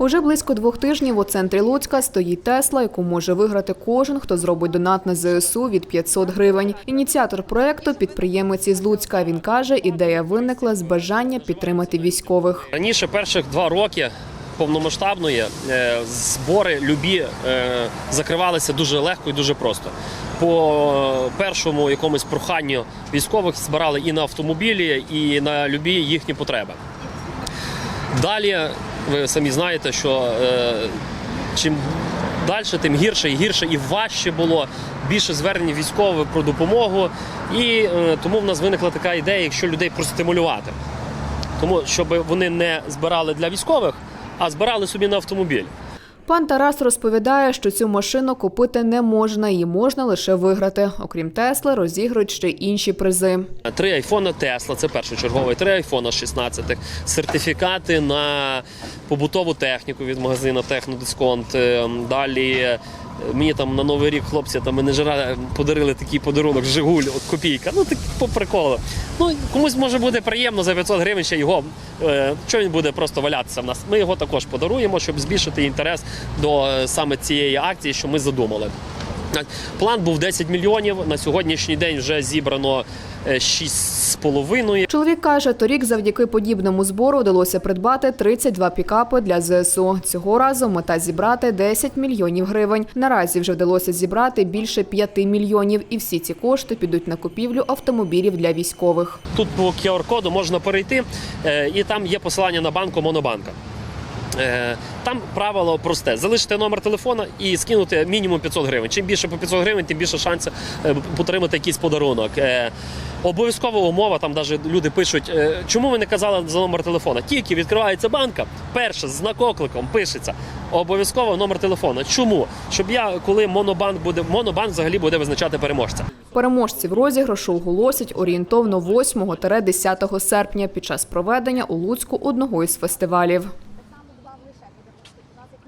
Уже близько двох тижнів у центрі Луцька стоїть Тесла, яку може виграти кожен, хто зробить донат на ЗСУ від 500 гривень. Ініціатор проекту – підприємець із Луцька. Він каже, ідея виникла з бажання підтримати військових. Раніше перших два роки повномасштабної е, збори любі е, закривалися дуже легко і дуже просто. По першому якомусь проханню військових збирали і на автомобілі, і на любі їхні потреби. Далі ви самі знаєте, що е, чим далі, тим гірше і гірше і важче було. Більше звернень військових про допомогу. І е, тому в нас виникла така ідея, якщо людей простимулювати. Тому щоб вони не збирали для військових, а збирали собі на автомобіль. Пан Тарас розповідає, що цю машину купити не можна, її можна лише виграти. Окрім Тесли, розігрують ще інші призи. Три айфона Тесла, це першочерговий, три айфона 16, сертифікати на побутову техніку від магазину Технодисконт. Е, Далі мені там на новий рік хлопці там менеджера подарили такий подарунок Жигуль, от копійка. Ну так по приколу. Ну комусь може буде приємно за 500 гривень ще його. Е, що він буде просто валятися в нас? Ми його також подаруємо, щоб збільшити інтерес до е, саме цієї акції, що ми задумали. План був 10 мільйонів. На сьогоднішній день вже зібрано е, 6,5. Чоловік каже, торік завдяки подібному збору вдалося придбати 32 пікапи для ЗСУ. Цього разу мета зібрати 10 мільйонів гривень. Наразі вже вдалося зібрати більше 5 мільйонів, і всі ці кошти підуть на купівлю автомобілів для військових. Тут по QR-коду можна перейти, е, і там є посилання на банку Монобанка. Е, Там правило просте: залишити номер телефона і скинути мінімум 500 гривень. Чим більше по 500 гривень, тим більше шансів е, отримати якийсь подарунок. Е, Обов'язкова умова, там навіть люди пишуть, чому ви не казали за номер телефона? Тільки відкривається банка, перше з знакокликом пишеться обов'язково номер телефона. Чому? Щоб я, коли монобанк буде, монобанк взагалі буде визначати переможця. Переможців розіграшу оголосять орієнтовно 8-10 серпня під час проведення у Луцьку одного із фестивалів.